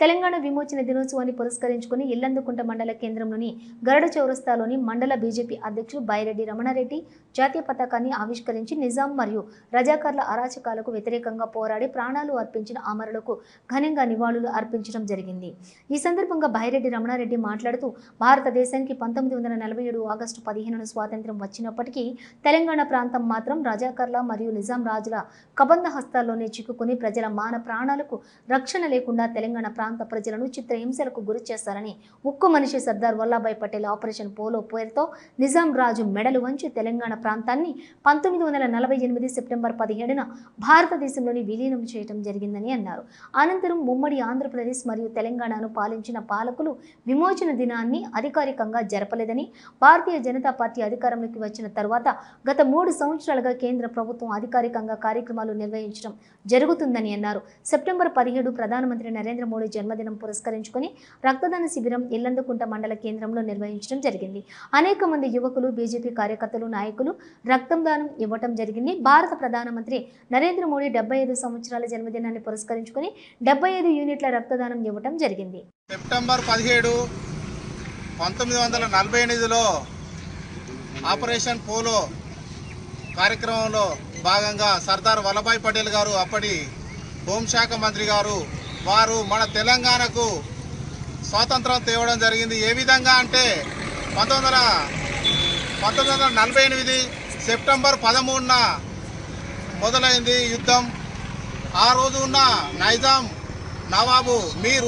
తెలంగాణ విమోచన దినోత్సవాన్ని పురస్కరించుకుని ఇల్లందుకుంట మండల కేంద్రంలోని గరడ చౌరస్తాలోని మండల బీజేపీ అధ్యక్షుడు బైరెడ్డి రమణారెడ్డి జాతీయ పతాకాన్ని ఆవిష్కరించి నిజాం మరియు రజాకార్ల అరాచకాలకు వ్యతిరేకంగా పోరాడి ప్రాణాలు అర్పించిన అమరులకు ఘనంగా నివాళులు అర్పించడం జరిగింది. ఈ సందర్భంగా బైరెడ్డి రమణారెడ్డి మాట్లాడుతూ భారతదేశానికి పంతొమ్మిది వందల నలభై ఏడు ఆగస్టు పదిహేనున స్వాతంత్ర్యం వచ్చినప్పటికీ తెలంగాణ ప్రాంతం మాత్రం రజాకర్ల మరియు నిజాం రాజుల కబంధ హస్తాల్లోనే చిక్కుకుని ప్రజల మాన ప్రాణాలకు రక్షణ లేకుండా తెలంగాణ ప్రాంతం ప్రజలను చిత్రహింసలకు గురి చేస్తారని ఉక్కు మనిషి సర్దార్ వల్లభాయ్ పటేల్ ఆపరేషన్ పోలో పేరుతో నిజాం రాజు మెడలు వంచి తెలంగాణ ప్రాంతాన్ని పంతొమ్మిది వందల నలభై ఎనిమిది సెప్టెంబర్ పదిహేడున భారతదేశంలోని విలీనం చేయడం జరిగిందని అన్నారు. అనంతరం ఉమ్మడి ఆంధ్రప్రదేశ్ మరియు తెలంగాణను పాలించిన పాలకులు విమోచన దినాన్ని అధికారికంగా జరపలేదని భారతీయ జనతా పార్టీ అధికారంలోకి వచ్చిన తర్వాత గత మూడు సంవత్సరాలుగా కేంద్ర ప్రభుత్వం అధికారికంగా కార్యక్రమాలు నిర్వహించడం జరుగుతుందని అన్నారు. సెప్టెంబర్ పదిహేడు ప్రధానమంత్రి నరేంద్ర మోడీ జన్మదినం పురస్కరించుకొని రక్తదాన శిబిరం ఇల్లందుకుంట మండల కేంద్రంలో నిర్వహించడం జరిగింది. అనేక మంది యువకులు బీజేపీ కార్యకర్తలు నాయకులు రక్తం దానం ఇవ్వటం జరిగింది. భారత ప్రధానమంత్రి నరేంద్ర మోడీ డెబ్బై ఐదు సంవత్సరాల జన్మదినాన్ని పురస్కరించుకొని డెబ్బై ఐదు యూనిట్ల రక్తదానం ఇవ్వటం జరిగింది. సెప్టెంబర్ పదిహేడు పంతొమ్మిది వందల నలభై ఎనిమిదిలో ఆపరేషన్ పోలో కార్యక్రమంలో భాగంగా సర్దార్ వల్లభాయ్ పటేల్ గారు అప్పటి హోంశాఖ మంత్రి గారు వారు మన తెలంగాణకు స్వాతంత్రం తేవడం జరిగింది. ఏ విధంగా అంటే పంతొమ్మిది వందల పంతొమ్మిది వందల నలభై ఎనిమిది సెప్టెంబర్ పదమూడున మొదలైంది యుద్ధం. ఆ రోజు ఉన్న నైజాం నవాబు మీర్